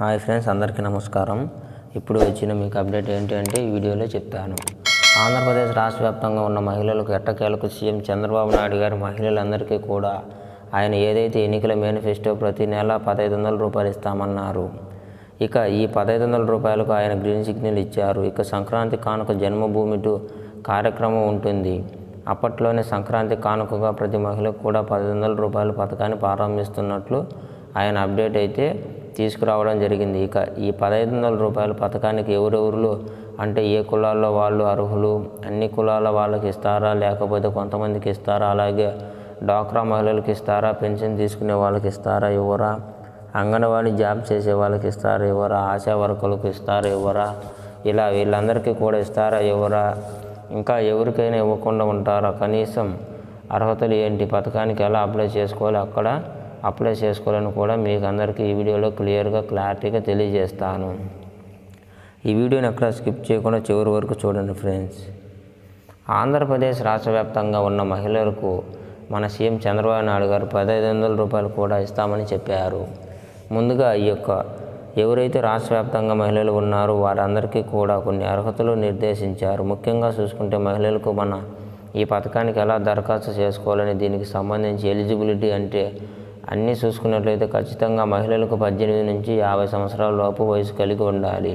Hi friends అందరికీ నమస్కారం. ఇప్పుడు వచ్చిన మీకు అప్డేట్ ఏంటి అంటే ఈ వీడియోలో చెప్తాను. ఆంధ్రప్రదేశ్ రాష్ట్ర వ్యాప్తంగా ఉన్న మహిళలకు ఎట్టకేలకు సీఎం చంద్రబాబు నాయుడు గారు మహిళలందరికీ కూడా ఆయన ఏదైతే ఎన్నికల మేనిఫెస్టో ప్రతి నెల పదహైదు వందల రూపాయలు ఇస్తామన్నారు. ఇక ఈ పదహైదు వందల రూపాయలకు ఆయన గ్రీన్ సిగ్నల్ ఇచ్చారు. ఇక సంక్రాంతి కానుక జన్మభూమి టు కార్యక్రమం ఉంటుంది. అప్పట్లోనే సంక్రాంతి కానుకగా ప్రతి మహిళకు కూడా పదహైదు వందల రూపాయల పథకాన్ని ప్రారంభిస్తున్నట్లు ఆయన అప్డేట్ అయితే తీసుకురావడం జరిగింది. ఇక ఈ పదహైదు వందల రూపాయల పథకానికి ఎవరెవరు అంటే ఏ కులాల్లో వాళ్ళు అర్హులు అన్ని కులాల వాళ్ళకి ఇస్తారా లేకపోతే కొంతమందికి ఇస్తారా అలాగే డాక్రా మహిళలకు ఇస్తారా పెన్షన్ తీసుకునే వాళ్ళకి ఇస్తారా ఇవ్వరా అంగన్వాడీ జాబ్ చేసే వాళ్ళకి ఇస్తారా ఇవ్వరా ఆశా వర్కర్లకు ఇస్తారా ఇవ్వరా ఇలా వీళ్ళందరికీ కూడా ఇస్తారా ఇవ్వరా ఇంకా ఎవరికైనా ఇవ్వకుండా ఉంటారా కనీసం అర్హతలు ఏంటి పథకానికి ఎలా అప్లై చేసుకోవాలి అక్కడ అప్లై చేసుకోవాలని కూడా మీకు అందరికీ ఈ వీడియోలో క్లియర్గా క్లారిటీగా తెలియజేస్తాను. ఈ వీడియోని ఎక్కడ స్కిప్ చేయకుండా చివరి వరకు చూడండి ఫ్రెండ్స్. ఆంధ్రప్రదేశ్ రాష్ట్ర వ్యాప్తంగా ఉన్న మహిళలకు మన సీఎం చంద్రబాబు నాయుడు గారు పదహైదు వందల రూపాయలు కూడా ఇస్తామని చెప్పారు. ముందుగా ఈ యొక్క ఎవరైతే రాష్ట్ర వ్యాప్తంగా మహిళలు ఉన్నారో వారందరికీ కూడా కొన్ని అర్హతలు నిర్దేశించారు. ముఖ్యంగా చూసుకుంటే మహిళలకు మన ఈ పథకానికి ఎలా దరఖాస్తు చేసుకోవాలని దీనికి సంబంధించి ఎలిజిబిలిటీ అంటే అన్నీ చూసుకున్నట్లయితే ఖచ్చితంగా మహిళలకు పద్దెనిమిది నుంచి యాభై సంవత్సరాల లోపు వయసు కలిగి ఉండాలి.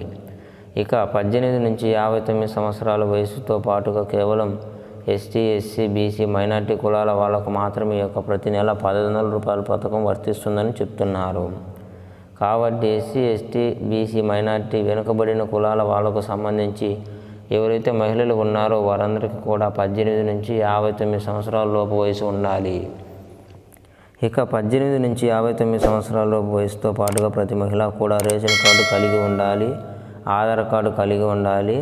ఇక పద్దెనిమిది నుంచి యాభై తొమ్మిది సంవత్సరాల వయసుతో పాటుగా కేవలం ఎస్టీ ఎస్సీ బీసీ మైనార్టీ కులాల వాళ్ళకు మాత్రమే యొక్క ప్రతి నెల పదహైదు వందల రూపాయల పథకం వర్తిస్తుందని చెప్తున్నారు. కాబట్టి ఎస్సీ ఎస్టీ బీసీ మైనార్టీ వెనుకబడిన కులాల వాళ్ళకు సంబంధించి ఎవరైతే మహిళలు ఉన్నారో వారందరికీ కూడా పద్దెనిమిది నుంచి యాభై తొమ్మిది సంవత్సరాల లోపు వయసు ఉండాలి. ఇక పద్దెనిమిది నుంచి యాభై తొమ్మిది సంవత్సరాల వయసుతో పాటుగా ప్రతి మహిళ కూడా రేషన్ కార్డు కలిగి ఉండాలి ఆధార్ కార్డు కలిగి ఉండాలి.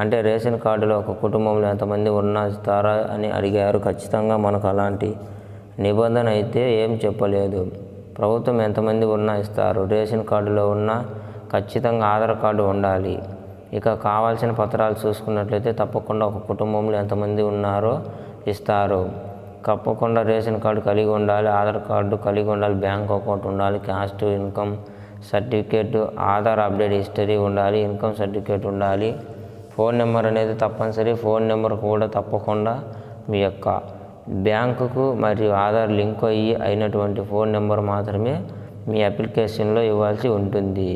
అంటే రేషన్ కార్డులో ఒక కుటుంబంలో ఎంతమంది ఉన్నా ఇస్తారా అని అడిగారు. ఖచ్చితంగా మనకు అలాంటి నిబంధన అయితే ఏం చెప్పలేదు. ప్రభుత్వం ఎంతమంది ఉన్నా ఇస్తారు రేషన్ కార్డులో ఉన్న ఖచ్చితంగా ఆధార్ కార్డు ఉండాలి. ఇక కావాల్సిన పత్రాలు చూసుకున్నట్లయితే తప్పకుండా ఒక కుటుంబంలో ఎంతమంది ఉన్నారో ఇస్తారు. తప్పకుండా రేషన్ కార్డు కలిగి ఉండాలి ఆధార్ కార్డు కలిగి ఉండాలి బ్యాంక్ అకౌంట్ ఉండాలి caste income certificate Aadhaar update history ఉండాలి ఇన్కమ్ సర్టిఫికేట్ ఉండాలి. ఫోన్ నెంబర్ అనేది తప్పనిసరి ఫోన్ నెంబర్ కూడా తప్పకుండా మీ యొక్క బ్యాంకుకు మరియు ఆధార్ లింక్ అయ్యి అయినటువంటి ఫోన్ నెంబర్ మాత్రమే మీ అప్లికేషన్లో ఇవ్వాల్సి ఉంటుంది.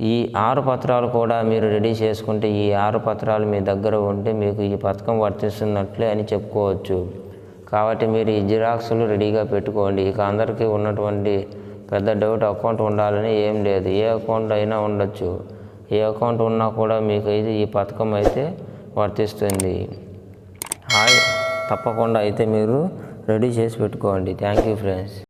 ఈ ఆరు పత్రాలు కూడా మీరు రెడీ చేసుకుంటే ఈ ఆరు పత్రాలు మీ దగ్గర ఉంటే మీకు ఈ పథకం వర్తిస్తున్నట్లే అని చెప్పుకోవచ్చు. కాబట్టి మీరు ఈ జిరాక్స్లు రెడీగా పెట్టుకోండి. ఇక అందరికీ ఉన్నటువంటి పెద్ద డౌట్ అకౌంట్ ఉండాలని ఏం లేదు. ఏ అకౌంట్ అయినా ఉండొచ్చు. ఏ అకౌంట్ ఉన్నా కూడా మీకు అయితే ఈ పథకం అయితే వర్తిస్తుంది. హాయ్. తప్పకుండా అయితే మీరు రెడీ చేసి పెట్టుకోండి. Thank you friends.